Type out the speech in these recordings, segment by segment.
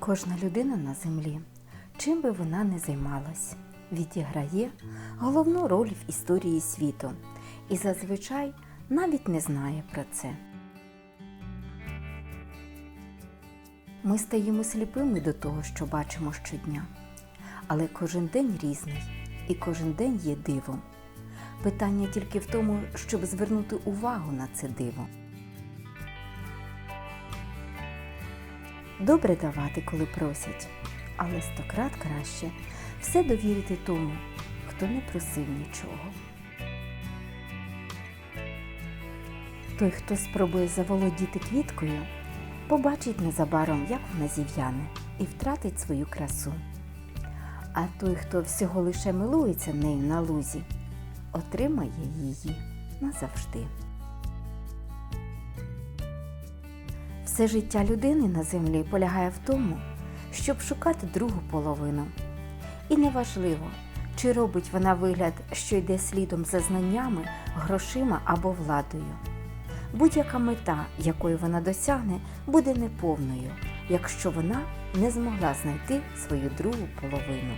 Кожна людина на землі, чим би вона не займалась, відіграє головну роль в історії світу і зазвичай навіть не знає про це. Ми стаємо сліпими до того, що бачимо щодня, але кожен день різний і кожен день є дивом. Питання тільки в тому, щоб звернути увагу на це диво. Добре давати, коли просять, але стократ краще все довірити тому, хто не просив нічого. Той, хто спробує заволодіти квіткою, побачить незабаром, як вона зів'яне, і втратить свою красу. А той, хто всього лише милується нею на лузі, отримає її назавжди. Все життя людини на землі полягає в тому, щоб шукати другу половину. І неважливо, чи робить вона вигляд, що йде слідом за знаннями, грошима або владою. Будь-яка мета, якої вона досягне, буде неповною, якщо вона не змогла знайти свою другу половину.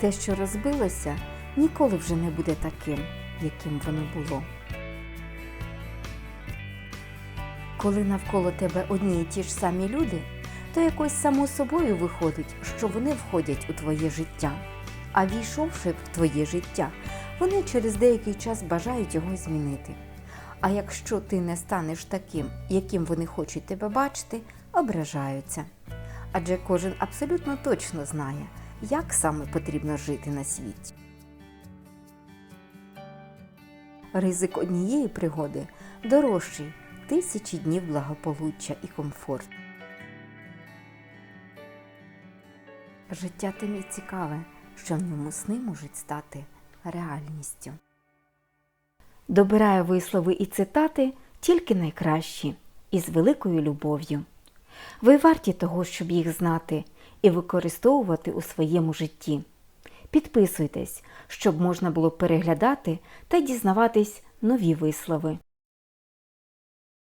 Те, що розбилося, ніколи вже не буде таким, яким воно було. Коли навколо тебе одні і ті ж самі люди, то якось само собою виходить, що вони входять у твоє життя. А війшовши в твоє життя, вони через деякий час бажають його змінити. А якщо ти не станеш таким, яким вони хочуть тебе бачити, ображаються. Адже кожен абсолютно точно знає, як саме потрібно жити на світі. Ризик однієї пригоди дорожчий тисячі днів благополуччя і комфорт. Життя тим і цікаве, що в ньому сни можуть стати реальністю. Добираю вислови і цитати тільки найкращі і з великою любов'ю. Ви варті того, щоб їх знати і використовувати у своєму житті. Підписуйтесь, щоб можна було переглядати та дізнаватись нові вислови.